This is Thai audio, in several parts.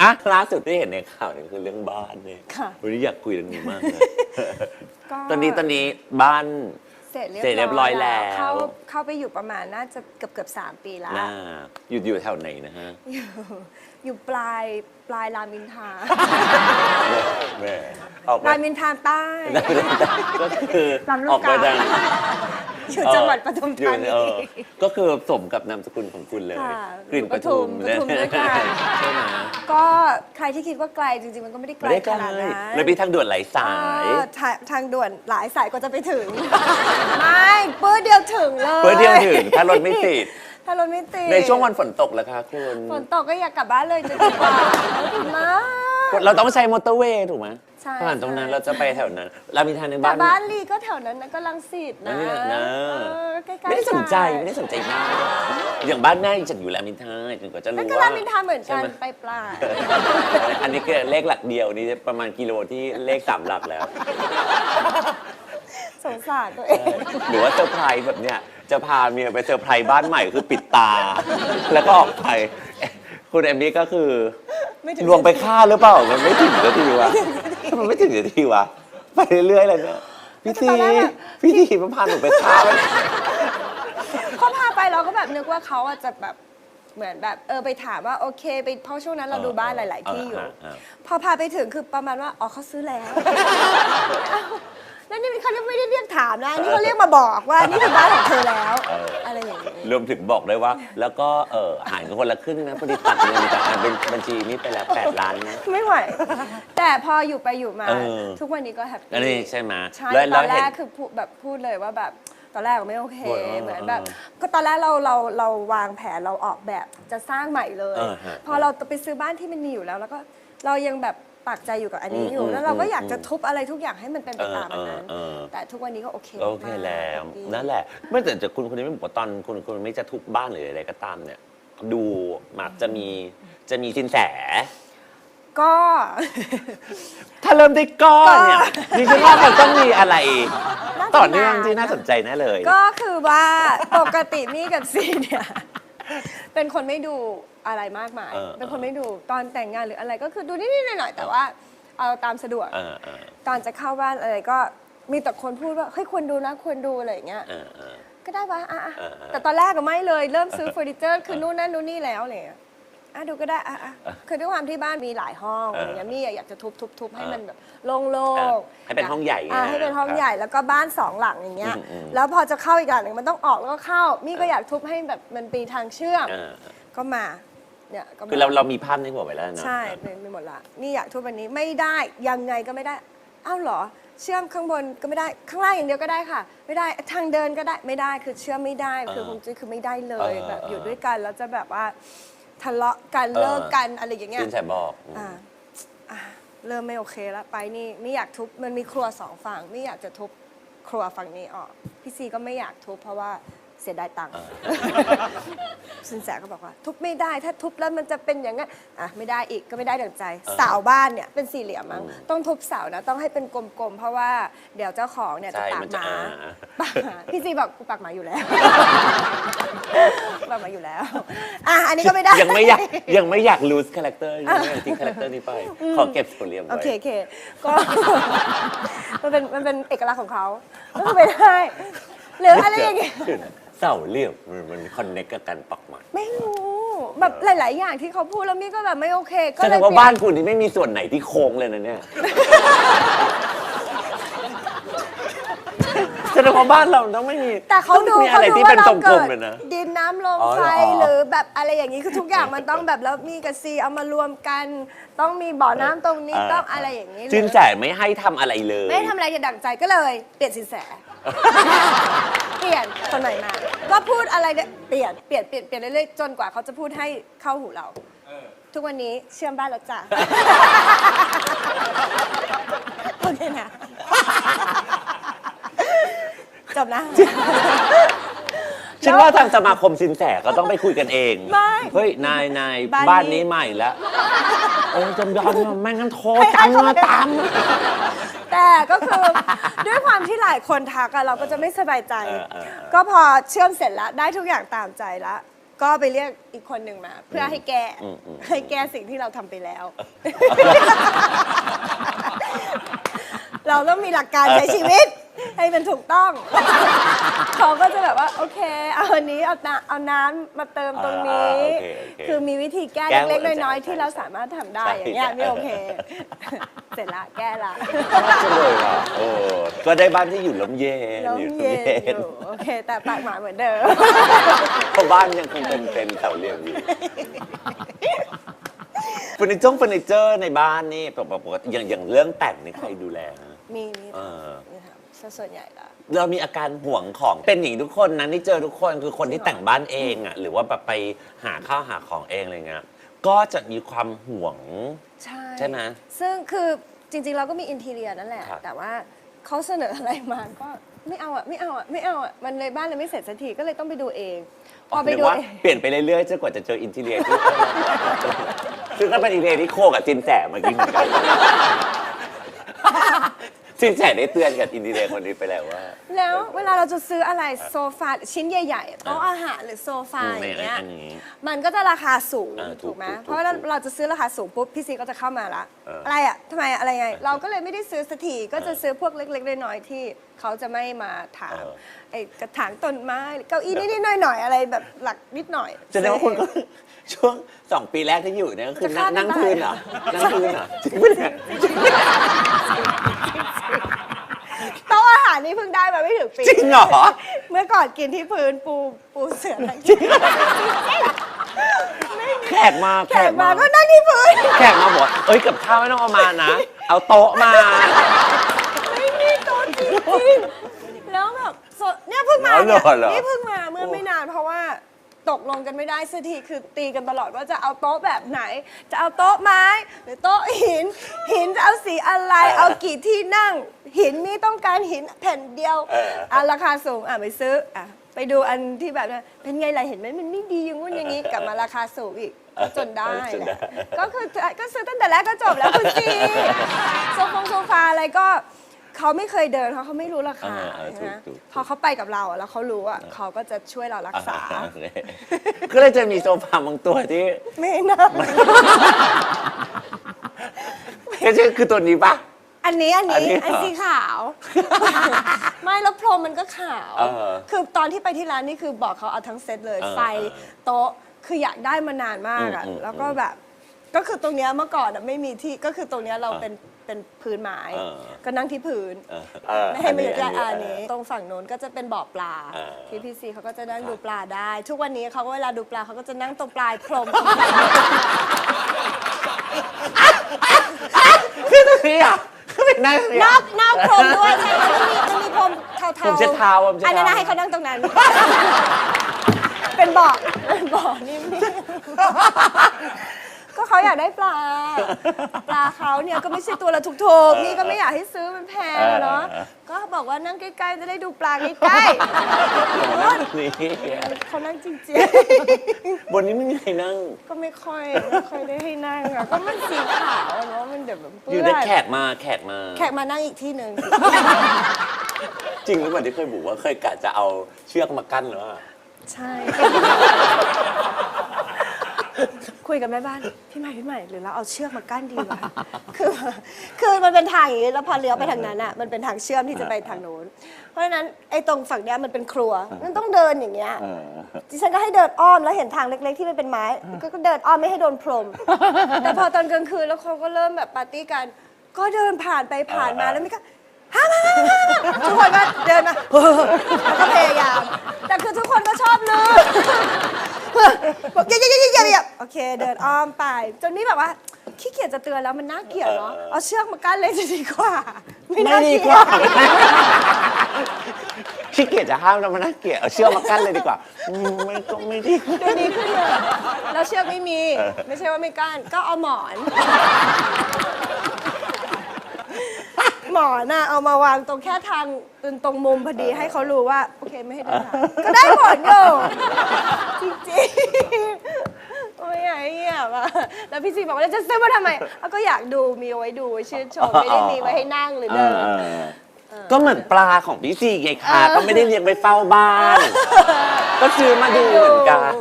อะล่าสุดที่เห็นในข่าวเนี่ยคือเรื่องบ้านเนี่ยค่ะ วันนี้อยากคุยเรื่องนี้มากเลยก็ตอนนี้ตอนนี้บ้าน เสร็จเสร็จเรียบร้อยแล้ว เข้าเข้าไปอยู่ประมาณน่าจะเกือบเกือบสามปีแล้วหน้าอยู่อยู่แถวไหนนะฮะอยู่อยู่ปลายปลายรามอินทราแม่ออกไปรามอินทราใต้ ก็คือลำลูอกอกไปกาทาง อยู่จังหวัดปทุมอยู่ธานี เออก็คือสมกับนามสกุลของคุณเลย ค่ะกลิ่นปทุมปทุมด้วยกัน ใช่ไหมก็ใครที่คิดว่าไกลจริงๆ มันก็ไม่ได้ไกลไม่ได้ไกขลนาดนั้นเลยมีทางด่วนหลายสายเออทาทางด่วนหลายสายก็จะไปถึง ไม่ปื้อเดียวถึงเลยเพื่อเที่ยวถึงถ้ารถไม่ติด ถ้ารถไม่ติดในช่วงวันฝนตกแล้วคะคุณ ฝนตกก็อยากกลับบ้านเลยจะดีกว่าถึงมาก เราต้องใช้มอเตอร์เวย์ถูกไหมใช่ผ่านตรงนั้นใช่ เราจะไปแถวนั้นเรามีทางในแต่บ้าน บ้านลีก็แถวนั้นนะก็ลังสิตนั่นะนแหละนะ เออใกล้ๆไม่ได้สนใจกัไม่ได้สนใจมากอย่างบ้านแม่ฉันอยู่รามอินทราฉันก็จะนั่รู้นก็ว่า รามอินทราเหมือนกันใช่ไหไปปลายอันนี้คือเลขหลักเดียวนี่ประมาณกิโลที่เลขสามหลักแล้ว สงสารตัวเอง หรือว่าเซอร์ไพรส์แบบเนี้ยจะพาเมียไปเซอร์ไพรส์บ้านใหม่คือปิดตา แล้วก็ออกไปเอ๊ะคุณเอมมี่ก็คือ ไม่ถึงลวงไปฆ่าหรือเปล่า มันไม่ถึงนาทีวะมันไม่ถึงนาทีวะไปเรื่อยๆเลยเนอะพี่ทีพี่ทีมันพาหนูไปฆ่าไปเขาพาไปเราก็แบบนึกว่าเขาอาจจะแบบเหมือนแบบเออไปถามว่าโอเค ไปเพราะช่วงนั้นเราดูบ้านหลาย ๆ ที่อยู่ พอพาไปถึงคือประมาณว่าอ๋อเขาซื้อแล้ว นั่นนี่เขาไม่ได้เรียกถามนะนี่เขาเรียกมาบอกว่านี่คือบ้านของเธอแล้ว อะไรอย่างนี้รวมถึงบอกด้วยว่า แล้วก็เออหายกันคนละครึ่งนะพอดีตัดเงินจากเป็นบัญชีนี้ไปแล้ว8ล้านนะ ไม่ไหว แต่พออยู่ไปอยู่มา เออ ทุกวันนี้ก็แฮปอันปี้นี้ใช่ไหมใช่แล้วตแล้อวนแรเห็นกคือพูดแบบพูดเลยว่าแบบตอนแรกก็ไม่โอเคเออเหมือนแบบเออก็ตอนแรกเราเราเราวางแผนเราออกแบบจะสร้างใหม่เลย เออฮะพอเราไปซื้อบ้านที่มันมีอยู่แล้ว แล้วก็เรายังแบบ ปักใจอยู่กับอันนี้อืมอยู่ อืมแล้วเราก็อืมอยากจะทุบอะไรทุกอย่างให้มันเป็นไปเออตามอันนั้นเออเออ แต่ทุกวันนี้ก็โอเคก็โอเคแล้วมากดีนั่นแหละ ไม่แต่จากคุณคนนี้ไม่บอกว่าตอนคุณคุณไม่จะทุบบ้านหรืออะไรก็ตามเนี่ย ดูมักจะมีจะมีสินแส ก็ ถ้าเริ่มได้ก้อนเนี่ยนี่คิดว่ามันต้องมีอะไร น่าจะต่อเนื่องนานที่น่าสนใจแน่เลย ก็คือว่าปกติมี่กับซีเนี่ย เป็นคนไม่ดู อะไรมากมาย เออเป็นคนไม่ดูตอนแต่งงานหรืออะไรก็คือดูนิดๆหน่อยๆแต่ว่าเอาตามสะดวก เออเออ ตอนจะเข้าบ้านอะไรก็มีแต่คนพูดว่าเฮ้ยควรดูนะควรดูอะไรอย่างเงี้ย เออเออ ก็ได้ปะอะอะเออเออ แต่ตอนแรกก็ไม่เลย เริ่มซื้อเฟอร์นิเจอร์ คือนู่นนั่นนู่นนี่แล้วอะไรเลยอะดูก็ได้อะอะคือด้วยความที่บ้านมีหลายห้องเอออะไรเงี้ยมี่อยากจะทุบทุบทุบให้เออมันแบบโล่งเออๆให้เป็นห้องใหญ่ไงอะให้เป็นห้องใหญ่แล้วก็บ้านสองหลังอย่างเงี้ย อืมอืม แล้วพอจะเข้าอีกหลังหนึ่งมันต้องออกแล้วก็เข้ามี่ก็อยากทุบให้แบบมันปีทางเชื่อม เออ ก็มา เนี่ยก็มคือเราเรามีภาพในหัวไว้แล้วนะใช่ไม่ไม่หมดละนี่อยากทุบอันนี้ไม่ได้ยังไงก็ไม่ได้อ้าวเหรอ เชื่อมข้างบนก็ไม่ได้ข้างล่างอย่างเดียวก็ได้ค่ะ ไม่ได้ทางเดินก็ได้ไม่ได้คือเชื่อมไม่ได้คือคงจุ้ยคือไม่ได้เลยเออแบบอยู่เออด้วยกันแล้วจะแบบว่าทะเลาะกันเออเลิกกันอะไรอย่างเงี้ยสินแสบอกอ่าอะเริ่มไม่โอเคแล้วไปนี่ไม่อยากทุบมันมีครัวสองฝั่งไม่อยากจะทุบครัวฝั่งนี้ออกพี่ซีก็ไม่อยากทุบเพราะว่าเสียดายตังค์เออ สินแสก็บอกว่า ทุบไม่ได้ถ้าทุบแล้วมันจะเป็นอย่างนั้นอะไม่ได้อีกก็ไม่ได้ดังใจเสาบ้านเนี่ยเป็นสี่เหลี่ยมมั้งต้องทุบเสานะต้องให้เป็นกลมๆเพราะว่าเดี๋ยวเจ้าของเนี่ยจะใช่ปากมันหจะมาอ่า ปากหมาพี่ซีบอกกูปากหมาอยู่แล้ว ปากหมาอยู่แล้วอะอันนี้ก็ไม่ได้ ยังไม่อยากยังไม่อยาก lose character ยังไม่อยากทิ้ง character นี้ไป ขอเก็บส่วนเรียมไว้ โอเคโอเคก็ มันเป็นมันเป็นเอกลักษณ์ของเขาก็คือไม่ได้ หรืออะไรอย่างเงี้ยดี๋วนะ เสาเรียบมันมันคอนเนคกับการปักหมัดไม่รู้แบบหลาย ๆ อย่างที่เขาพูดแล้วมี่ก็แบบไม่โอเค ก็แสเลดยงว่าเปลี่ยบ้านคุณนี่ไม่มีส่วนไหนที่โค้งเลยนะเนี่ย แสดงว่าบ้านเราต้องไม่มีแต่เขาดูต้องมีเขาอะไรดูที่ว่าเป็นเราทรงกลเกิมดเลยนะ ดินน้ำลมอ๋อไฟหรอหรือแบบอะไรอย่างนี้คือทุกอย่างมันต้องแบบแล้วมีกับซีเอามารวมกัน ต้องมีบ่อน้ำตรงนี้ต้องอะไรอย่างนี้สินเลยแสไม่ให้ทำอะไรเลย ไม่ได้ทำอะไรจะดั่งใจก็เลย เปลี่ยนสินแส เปลี่ยนคนใหม่มาก็พูดอะไรเนี่ยเปลี่ยนเปลี่ยนเปลี่ยนเปลี่ยนเรื่อยๆจนกว่าเขาจะพูดให้เข้าหูเรา ทุกวันนี้เชื่อมบ้านแล้วจ้ะ โอเคนะ จบนะ ฉันว่าทางสมาคมสินแสก็ต้องไปคุยกันเองไม่เฮ้ยนายนายบ้านนี้บ้านนี้ใหม่แล้วเออจำยอมแม่งั้นโทรตามมาตามมา แต่ก็คือด้วยความที่หลายคนทักอะเราก็จะไม่สบายใจ เออเออเออ ก็พอเชื่อมเสร็จแล้วได้ทุกอย่างตามใจแล้วก็ไปเรียกอีกคนหนึ่งมา เพื่อให้แก้อืมอืมให้แก้สิ่งที่เราทำไปแล้ว เราต้องมีหลักการใช้ชีวิต ให้มันถูกต้อง เขาก็จะแบบว่าโอเค เอาอันนี้เอาน้ำเอาน้ำมาเติมตรงนี้ อ่าโอเคโอเคคือมีวิธีแก้แก้เล็กหมดๆน้อยใช่ๆที่เราสามารถทำได้ใช่ อย่างเงี้ยใช่ไม่โอเค เสร็จละแก้ละก็เลยอะโอ้ก็ได้บ้านที่อยู่ลมเย็นแล้วอยู่ลมเย็นเย็อนยู่โอเค แต่ปากหมาเหมือนเดิม เพราะบ้านยังคงเป็นเป็นแถวเรียงอยู่เฟอร์นิเจอร์เฟอร์นิเจอร์ในบ้านนี่ปกติอย่างอย่างเรื่องแต่งนี่ใครดูแลนะมีมี เออมีทำ ซะส่วนใหญ่ละ เรามีอาการห่วงของเป็นอย่างนี้ทุกคนนะที่เจอทุกคนคือคนที่แต่งบ้านเองอะหรือว่าแบบไปหาข้าวหาของเองอะไรเงี้ยก็จะมีความห่วง ใช่ใช่ไหมซึ่งคือจริงๆเราก็มีอินทีเรียนั่นแหละ ครับ แต่ว่าเขาเสนออะไรมาก็ไม่เอาอะไม่เอาอะไม่เอาอะมันเลยบ้านเลยไม่เสร็จสักทีก็เลยต้องไปดูเองพอไปหรือดูว่าเองเปลี่ยนไปเรื่อยๆจนกว่าจะเจออินทีเรียที่ ซึ่งก็เป็นอินทีเรียที่โคกับจินแสเมื่อกี้เหมือนกัน จินแสได้เตือนกับอินทีเรียคนนี้ไปแล้วว่า แล้วเวลาเราจะซื้ออะไรโซฟาชิ้นใหญ่ๆโต๊ะอาหารหรือโซฟาอืมอย่างเงี้ยอันนี้มันก็จะราคาสูง เออถูกถูกไหมถูกถูกเพราะว่าเราเราจะซื้อราคาสูงปุ๊บพี่ซีก็จะเข้ามาละ เออออะไรอะทำไมอะอะไรไง เราก็เลยไม่ได้ซื้อสักทีก็จะซื้อพวกเล็กๆน้อยๆที่เขาจะไม่มาถามเออ ไอ้กระถางต้นไม้เก้าอี้นิดๆหน่อยๆอะไรแบบหลักนิดหน่อย แสดงว่าคุณก็ช่วงสองปีแรกที่อยู่เนี่ยก็คือนั่งจะฆ่านั่งตัวตายพื้นเหรอ นั่งพื้นเหรอจริงปะเนี่ย โต๊ะอาหารนี่เพิ่งได้มาไม่ถึงปีจริงเหรอ เมื่อก่อนกินที่พื้นปูปูเสือทั้งแขกมาแขกมาก็นั่งที่พื้น แขกมาบอกว่าเอ้ยกับข้าวไม่ต้องเอามานะ เอาโต๊ะมา ไม่มีโต๊ะจริงๆแล้วแบบสดเนี่ยเพิ่งมาอ๋อเหรเนี่ยอเหรอ นี่เพิ่งมาเมื่อไม่นานเพราะว่า ตกลงกันไม่ได้สักทีคือตีกันตลอดว่าจะเอาโต๊ะแบบไหน จะเอาโต๊ะไม้ หรือโต๊ะหิน หินจะเอาสีอะไร เอากี่ที่นั่ง หินนี่ต้องการหินแผ่นเดียวเอออะราคาสูงอะไปซื้ออะไปดูอันที่แบบนั้นเป็นไงล่ะเห็นไหมมันไม่ดีอย่างงู้นอย่างนี้กลับมาราคาสูงอีกก็จนได้จนแหได้ละก็คือก็ซื้อตั้งแต่แรกก็จบแล้วคุณซีโซฟงโซฟาอะไรก็ เขาไม่เคยเดินเพราะเขาไม่รู้ราคาเออเออถูกนะถูกพอเขาไปกับเราอะแล้วเขารู้อะเขาก็จะช่วยเรารักษา อ่ก็เลยจะมีโซฟาบางตัวที่ไม่น่าก็คือคือตัวนี้ปะ อันนี้อันอันนี้นี้เหรออันสีขาว ไม่แล้วพรมมันก็ขาว เออคือตอนที่ไปที่ร้านนี่คือบอกเขาเอาทั้งเซตเลย เออไฟเออโต๊ะคืออยากได้มานานมากอะอืมอืมแล้วก็แบบ ก็คือตรงเนี้ยเมื่อก่อนอะไม่มีที่ก็คือตรงเนี้ยเราเออ เป็น เป็นพื้นไม้เออก็นั่งที่พื้นเออเออไม่ให้มันอยู่ใกล้อัอันนนี้นี้ ตรงฝั่งโน้นก็จะเป็นบ่อปลาเออ ที่พี่ซีเขาก็จะนั่งดูปลาได้ ทุกวันนี้เขาก็เวลาดูปลาเขาก็จะนั่งตรงปลายพรม คือตัวนี้อะคือเป็นนั่งนอกนอกพรมด้วยใช่มันมีมันมีพรมเทาๆผมเช็ดเท้าผมเช็ดอันนั้นเท้านะให้เขานั่งตรงนั้น เป็นบ่อเป็นบ่อนี่ม ก็เขาอยากได้ปลา ปลาเขาเนี่ยก็ไม่ใช่ตัวละถูกๆนี่ก็ไม่อยากให้ซื้อมันแพงอะเนาะเออก็บอกว่านั่งใกล้ๆจะได้ดูปลาใกล้ๆนี่เขานั่งจริงบนนี้ไม่มีใครนั่งๆก็ไม่ค่อยไม่ค่อยได้ให้นั่งอะก็มันสีขาวอะเนาะมันเดี๋ยวแบบเปื้อยู่อนได้แขกมาแขกมา แขกมานั่งอีกที่หนึ่งจริงหรือเปล่าที่เคยบอกว่าเคยกะจะเอาเชือกมากั้นหรือว่าใช่ คุยกับแม่บ้าน พี่ใหม่พี่ใหม่หรือเราเอาเชือกมากั้นดีวะคือคือมันเป็นทางอย่างนี้แล้วพอเลี้ยวไปทางนั้นอะมันเป็นทางเชื่อมที่จะไปทางโน้นเพราะฉะนั้นไอ้ตรงฝั่งเนี้ยมันเป็นครัวมันต้องเดินอย่างเงี้ยดิฉันก็ให้เดินอ้อมแล้วเห็นทางเล็ก ๆ ที่มันเป็นไม้ก็ก็เดินอ้อมไม่ให้โดนพรม แต่พอตอนกลางคืนแล้วเขาก็เริ่มแบบปาร์ตี้กัน ก็เดินผ่านไปผ่านมาแล้วไม่ก็ฮ่ามามามามาทุกคนก็เดินมา แล้วก็พยายาม แต่คือทุกคนก็ชอบลืม บอกอย่าอย่าอย่าอย่าอย่าโอเค เดินอ้อมไป จนนี่แบบว่าขี้เกียจจะเตือนแล้วมันน่าเกลียดเนาะเออเอาเชือกมากั้นเลยจะดีกว่า ไม่ไม่น่าดีเกลีกยว่า ดขี้เกียจจะห้ามแล้วมันน่าเกลียดเอาเชือกมากั้นเลยดีกว่าอืมไม่ก็ไม่ดี เดี๋ยวนี้ขึ้นเลยแล้วเชือกไม่มี ไม่ใช่ว่าไม่กั้นก็เอาหมอน หมอนน่ะเอามาวางตรงแค่ทางตรงมุมพอดีให้เขารู้ว่า โอเคไม่ให้เดินผ่านก็ได้ผลอยู่จริงๆ โอ้ยไอ้เหี้ยว่ะแล้วพี่ซีบอกว่าแล้วจะซื้อมาทำไมเอาก็อยากดูมีเอาไว้ดูไว้ชื่นชมไม่ได้มีไว้ให้นั่งหรือเดินก็เหมือนปลาของพี่ซีไงค่ะก็ไม่ได้เลี้ยงไปเฝ้าบ้าน ก็ซื้อมาดูเหมือนกัน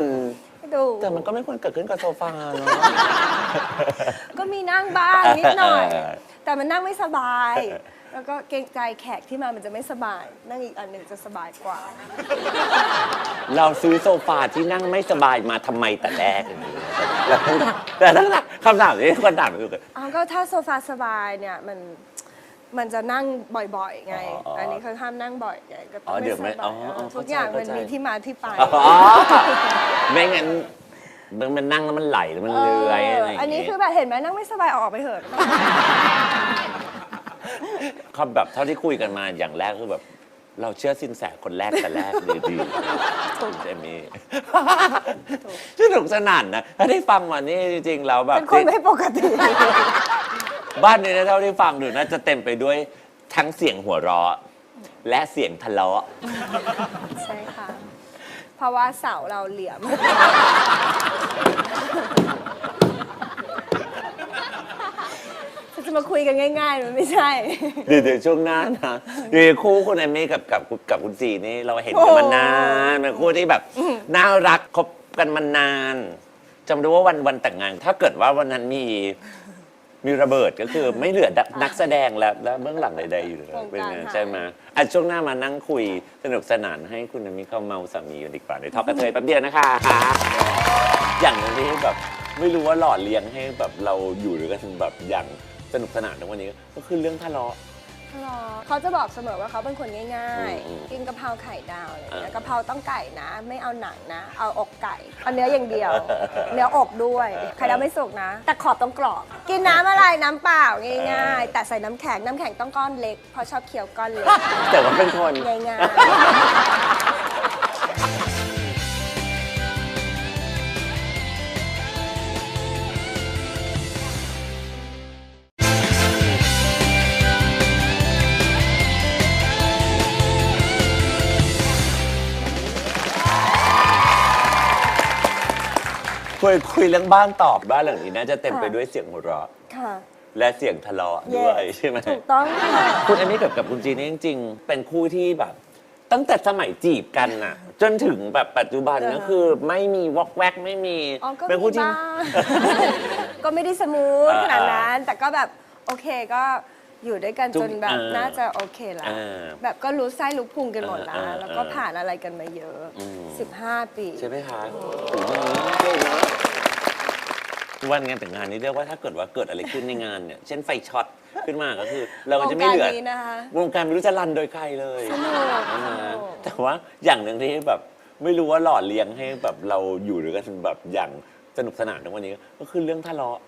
ดูแต่มันก็ไม่ควรเกิดขึ้นกับโซฟาเนาะ ก็มีนั่งบ้างนิดหน่อยเออแต่มันนั่งไม่สบาย แล้วก็เกรงใจแขกที่มามันจะไม่สบาย นั่งอีกอันหนึ่งจะสบายกว่า เราซื้อโซฟาที่นั่งไม่สบายมาทำไมแต่แรกอย่างนี้แล้วแต่ตั้งแต่คำถามที่คนถามคือเอาก็ถ้าโซฟาสบายเนี่ยมันมันจะนั่งบ่อยๆ ไงอ๋ออ๋ออัอันนี้เขาห้ามนั่งบ่อยไงก็ต้อ๋องอเดี๋ไม่ยวสไม่อ๋บาอยอ๋อทุกอย่างเข้ามันใจมีที่มาที่ไปอ๋อไม่งั้น มันมันนั่งแล้วมันไหลแล้วมันเลื้อยอะไรอย่างอันนี้งี้คือแบบเห็นไหมนั่งไม่สบายเอาออกไปเถอะคำแบบเท่าที่คุยกันมาอย่างแรกคือแบบ เราเชื่อสินแสคนแรกแต่แรกเลยดีคุณเจมี่สนุกสนานนะถ้าได้ฟังมานี่จริงๆแล้วแบบ เป็นคนไม่ปกติ บ้านนี้นะเท่าที่ฟังดูน่าจะเต็มไปด้วยทั้งเสียงหัวเราะ และเสียงทะเลาะใช่ค่ะ เพราะว่าเสาเราเหลี่ยม จะมาคุยกันง่ายๆมันไม่ใช่ เดี๋ยวเดี๋ยวช่วงหน้านะเดี๋ยวคู่คุณเอมี่กับกับกับคุณจีนี่เราเห็นกันมานานเป็นคู่ที่แบบน่ารักคบกันมานานจำได้ว่าวันวันแต่งงาน ถ้าเกิดว่าวันนั้นมี มีระเบิดก็คือไม่เหลือนักนักแสดงแล้วและเบื้องหลังใดๆอยู่เลยโครงการเป็นไงหายใช่ไหมอะช่วงหน้ามานั่งคุยสนุกสนานให้คุณเอมี่เข้าเมาสามีกันดีกว่าในทอกกระเทยแป๊บเดียวนะคะ อย่างหนึงที่แบบไม่รู้ว่าหล่อเลี้ยงให้แบบเราอยู่ด้วยกันแบบอย่างสนุกสนานในวันนี้ ก็คือเรื่องทะเลาะ หรอเขาจะบอกเสมอว่าเขาเป็นคนง่ายอืมๆ กินกะเพราไข่ดาวอะไรอย่างเงี้ยอ่ากะเพราต้องไก่นะ ไม่เอาหนังนะ เอาอกไก่เอาเนื้ออย่างเดียว เนื้ออกด้วยไข่ดาวไม่สุกนะ แต่ขอบต้องกรอบ กินน้ำอะไรน้ำเปล่าง่าย ๆ แต่ใส่น้ำแข็งน้ำแข็งต้องก้อนเล็กเพราะชอบเคี้ยวก้อนเล็กแต่ว่าเป็นคน ง่ายๆ คุยคุยเรื่องบ้านตอบบ้านหลังนี้น่าจะเต็มไปด้วยเสียงหัวเราะ ค่ะ และเสียงทะเลาะด้วย Yes ใช่ไหม ถูกต้องค่ะ คุณอันนี้กับกับคุณจีนี่จริง ๆ เป็นคู่ที่แบบ ตั้งแต่สมัยจีบกันน่ะ จนถึงแบบปัจจุบันก็อ่าฮะคือไม่มีวอกแวกไม่มีอ๋อก็เป็นมีคู่ที่ บ้าง ก็ไม่ได้สมูทอ่าขนาดนั้น แต่ก็แบบ โอเคก็ อยู่ด้วยกันจุ๊จบนแบบอ่าน่าจะโอเคละอ่าแบบก็รู้ไส้รู้พุงกันหมดละอ่าอ่าแล้วก็อ่าผ่านอะไรกันมาเยอะ อืม 15 ปี ใช่ไหมคะโอ้โหเก่งนะวันงานแต่งงานนี้เรียกว่าถ้าเกิดว่าเกิดอะไรขึ้นในงานเนี่ย เช่นไฟช็อตขึ้นมาก็คือ เราก็จะไม่เหลือวงการนี้นะคะ วงการไม่รู้จะรันโดยใครเลยสนุกนะฮะแต่ว่าอย่างหนึ่งที่แบบไม่รู้ว่าหล่อเลี้ยงให้แบบเราอยู่ด้วยกันแบบอย่างสนุกสนานในวันนี้ ก็คือเรื่องทะเลาะ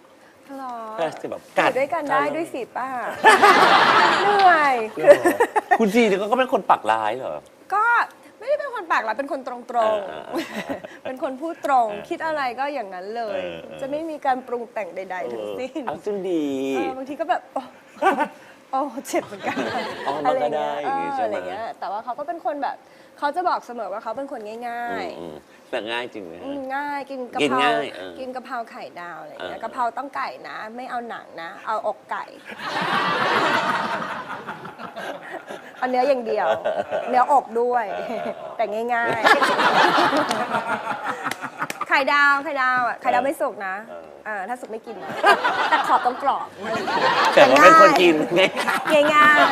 ทะเลาะก็จะแบบอกัดยู่ด้วยกันได้ทะเลาะด้วยฝีปากเหนื่อยเหรอคุณจีเนี่ยก็เป็นคนปักร้ายเหรอ ก็ไม่ได้เป็นคนปากหละเป็นคนตรงเออเออๆ เป็นคนพูดตรง เออคิดอะไรก็อย่างนั้นเลย เออเออ จะไม่มีการปรุงแต่งใด ๆ ทั้งสิ้น เอาซึ่งดี เออบางทีก็แบบโอ้โอ้เจ็บเหมือนกันอ๋อมันก็ได้เงี้ยอย่างงี้เออใช่ไหมอะไรเงี้ยแต่ว่าเขาก็เป็นคนแบบ เขาจะบอกเสมอว่าเขาเป็นคนง่าย อืมแต่ง่ายจริงไหมๆฮะอืมง่ายกินกะกินเพราง่ายเออกินกะเพราไข่ดาวอะไรเงี้ยเออ กะเพราต้องไก่นะ ไม่เอาหนังนะ เอาอกไก่ เอาเนื้ออย่างเดียว เนื้ออกด้วย แต่ง่ายๆ ไข่ดาวไข่ดาวอะไข่ดาวไม่สุกนะอ่าถ้าสุกไม่กินนะแต่ขอบต้องกรอบแต่ว่าเป็นคนกินง่าย ง่ายๆ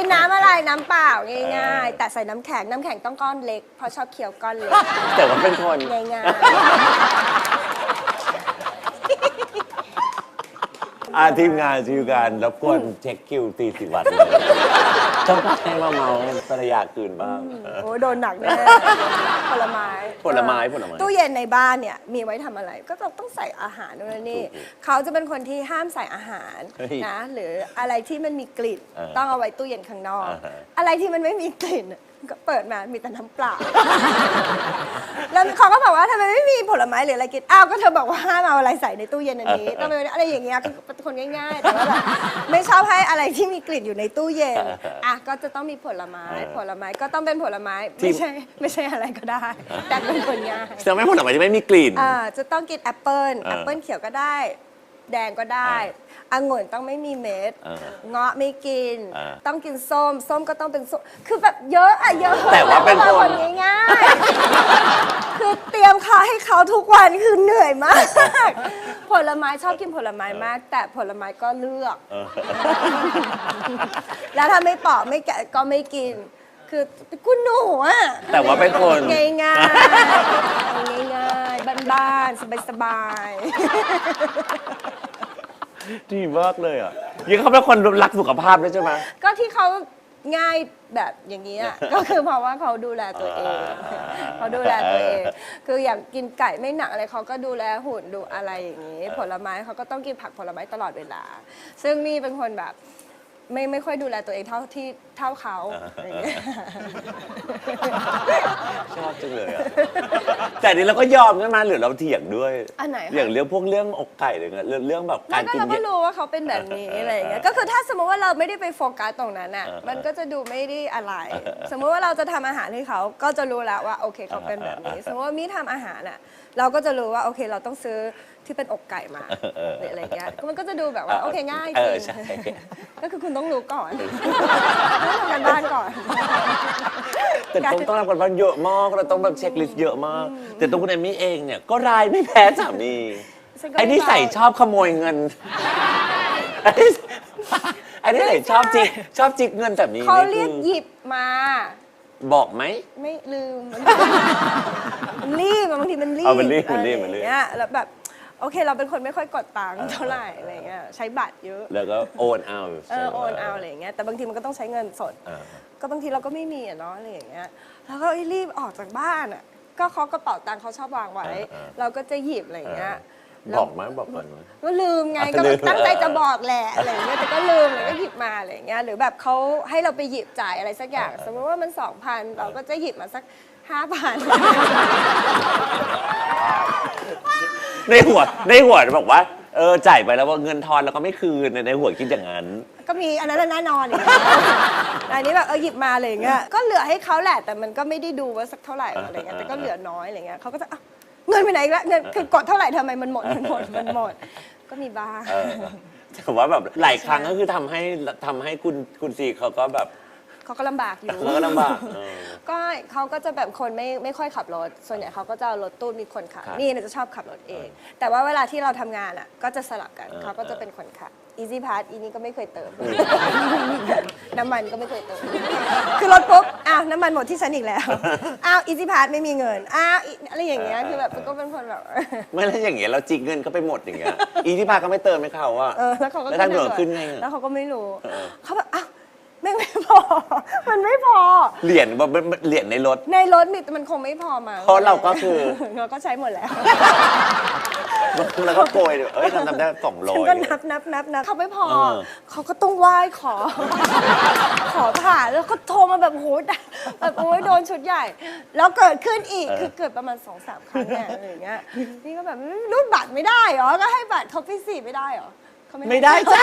กินน้ำอะไรน้ำเปล่าง่ายๆ แต่ใส่น้ำแข็งน้ำแข็งต้องก้อนเล็กเพราะชอบเคี้ยวก้อนเล็กแต่ว่าเป็นคน ง่ายอาทีมงานทีมงานรบกวนเช็คคิวตีสิวัน เลยต้องการให้มาเมาให้ภรรยาคืนบ้างๆโอ้ยโดนหนักแน่ผลไม้ผลไม้ผลไม้ตู้เย็นในบ้านเนี่ยมีไว้ทำอะไร ก็ต้องใส่อาหารด้วยนะนี่เขาจะเป็นคนที่ห้ามใส่อาหารเฮ้ยนะหรืออะไรที่มันมีกลิ่นเออต้องเอาไว้ตู้เย็นข้างนอก อ่าฮะ อะไรที่มันไม่มีกลิ่น ก็เปิดมามีแต่น้ำเปล่า แล้วเขาก็บอกว่าทำไมไม่มีผลไม้หรืออะไรกิน อ้าว ก็เธอบอกว่าห้ามเอาอะไรใส่ในตู้เย็นอันนี้ต้องเป็นอะไรอย่างเงี้ยก็เป็นคนง่ายๆ แต่ว่าแบบไม่ชอบให้อะไรที่มีกลิ่นอยู่ในตู้เย็น อะ ก็จะต้องมีผลไม้ ผลไม้ก็ต้องเป็นผลไม้ ไม่ใช่ไม่ใช่อะไรก็ได้ แต่เป็นคนง่ายจะไม่ผลไม้ที่ไม่มีกลิ่นอ่าจะต้องกินแอปเปิลอ่าแอปเปิลเขียวก็ได้ แดงก็ได้องุ่นต้องไม่มีเม็ดเออเงาะไม่กินอ่าต้องกินส้ม ส้มก็ต้องเป็นส้มคือแบบเยอะอะเยอะแต่ว่าเป็นคนง่ายๆคือเตรียมข้าวให้เขาทุกวันคือเหนื่อยมาก ผลไม้ชอบกินผลไม้มาก แต่ผลไม้ก็เลือก เออ แล้วถ้าไม่ปอกไม่แกะก็ไม่กิน คือกุหนูอะแต่ว่าเป็นคน ง่ายง่ายๆง่ายๆ บ้านๆสบายดีมากเลยอะยังเขาเป็นคนรักสุขภาพด้วยใช่ไหม ๆ ก็ที่เขาง่ายแบบอย่างนี้อะก็คือเพราะว่าเขาดูแลตัวเองเขาดูแลตัวเอง คืออย่างกินไก่ไม่หนักอะไรเขาก็ดูแลหุ่นดูอะไรอย่างนี้ ผลไม้เขาก็ต้องกินผักผลไม้ตลอดเวลา ซึ่งนี่เป็นคนแบบ ไม่ไม่ค่อยดูแลตัวเองเท่าที่เท่าเขาอะไรอย่างเงี้ย ชอบจังเลยอะแต่นี่เราก็ยอมใช่ไหมหรือเราเถียงด้วยอันไหนคะอย่างเรื่องพวกเรื่องอกไก่อะไรเงี้ยเรื่องเรื่องแบบกาไม่รก็กินเราเยก็อะรู้ว่าเขาเป็นแบบนี้อะไรอย่างเงี้ย ก็คือถ้าสมมติว่าเราไม่ได้ไปโฟกัสตรงนั้นอะ เออมันก็จะดูไม่ได้อะไร สมมติว่าเราจะทำอาหารให้เขาก็จะรู้แล้วว่าโอเคเขาเป็นแบบนี้เออสมมติว่ามีทำอาหารอะ เราก็จะรู้ว่าโอเคเราต้องซื้อ ที่เป็นอกไก่มาหรืออะไรเงี้ยมันก็จะดูแบบว่าโอเคง่ายเอจอริงใช่ก็คือคุณต้องรู้ก่อนต้องทำกันบ้านก่อนแต่ต้องต้องทำกันบ้านเยอะมากเราต้องแบบเช็คลิสต์เยอะมาก แต่ตัวคุณเอมี่เองเนี่ยก็รายไม่แพ้สามีฉันก็ไอ้นี่ใส่ชอบขโมยเงินไอ้นี่ไอ้นี่ใส่ชอบจิกชอบจิกเงินแบบนี้เขานี่เรียกคือหยิบมา บอกไหม ไม่ลืม มันรีบอะบางทีมันรีบเอามันรีบมันรีบอะมันรีบไอย่างเงี้ยแล้วแบบ โอเค เราเป็นคนไม่ค่อยกดตังค์เท่าไหร่อะไรเงี้ยใช้บัตรเยอะแล้วก็โอนเอาเออโอนเอาอะไรอย่างเงี้ยแต่บางทีมันก็ต้องใช้เงินสดเออก็บางทีเราก็ไม่มีอะเนาะอะไรอย่างเงี้ยแล้วก็รีบออกจากบ้านอะก็เขากระเป๋าตังค์เขาชอบวางไว้เออเออเราก็จะหยิบอะไรอย่างเงี้ย แล้ว บอกไหมบอกก่อนไหมก็ลืมไงอะก็ลืแบบมตั้งใจจะบอกแหละอะไรอย่างเงี้ยแต่ก็ลืมเลยก็หยิบมาอะไรอย่างเงี้ยหรือแบบเขาให้เราไปหยิบจ่ายอะไรสักอย่าง สมมติว่ามันสองพันเราก็จะหยิบมาสักห้าพัน ในหัวในหัวบอกว่าเออจ่ายไปแล้วว่าเงินทอนแล้วก็ไม่คืนในหัวคิดอย่างนั้น ก็มีอันนั้นน่ะแน่นอนอย่างเงี้ยแต่อันนี้แบบเออหยิบมาอะไรอย่างเงี้ยก็เหลือให้เขาแหละแต่มันก็ไม่ได้ดูว่าสักเท่าไหร่อะไรเงี้ยแต่ก็เหลือน้อยอะไรเงี้ยเขาก็จะอะเงินไปไหนอีกแล้วเงินคือกดเท่าไหร่ทำไมมันหมดมันหมดมันหมด ก็มีบ้าง เออแต่ว่าแบบหลายครั้งก็คือทำให้ทำให้คุณคุณซีเขาก็แบบเขาก็ลำบากอยู่ เขาก็ลำบากเออ ก็เขาก็จะแบบคนไม่ไม่ค่อยขับรถ ส่วนใหญ่เขาก็จะเอารถตู้มีคนขับ ครับนี่เนี่ยจะชอบขับรถเอง แต่ว่าเวลาที่เราทำงานอะก็จะสลับกันเออ เขาก็จะเป็นคนขับ Easy Pass อีนี่ก็ไม่เคยเติม น้ำมันก็ไม่เคยเติม คือรถปุ๊บ อ้าว น้ำมันหมดที่ฉันอีกแล้ว อ้าว Easy Pass ไม่มีเงิน อ้าวอีอะไรอย่างเงี้ยคือแบบมันก็เป็นคนแบบ ไม่แล้วอย่างเงี้ยเราจิกเงินเขาไปหมดอย่างเงี้ยอีที่พาก็ไม่เติมให้เขาอะเออแล้วเขาก็แล้วทางด่วนขึ้นไงอะ แล้วเขาก็ไม่รู้เออเขาแบบอ้าว แม่งไม่พอ มันไม่พอ เหรียญแบบเหรียญในรถ ในรถมีแต่มันคงไม่พอมาเพราะเราก็คือ เราก็ใช้หมดแล้ว แล้วก็โกยเอ้ยทำทำได้สองร้ฉัอนย ก็นับนับนับนับเขาไม่พอ เออ เขาก็ต้องไหว้ขอ ขอผ่านแล้วก็โทรมาแบบโหแบบโอ้ยโดนชุดใหญ่ แล้วเกิดขึ้นอีกคือเกิดประมาณสองสามครั้งเนี่ยอะไรอย่างเงี้ยนี่ก็แบบรูดบัตรไม่ได้เหรอก็ให้บัตรเขาไปสี่ไม่ได้เหรอเขาให้ ไม่ได้จ้ะ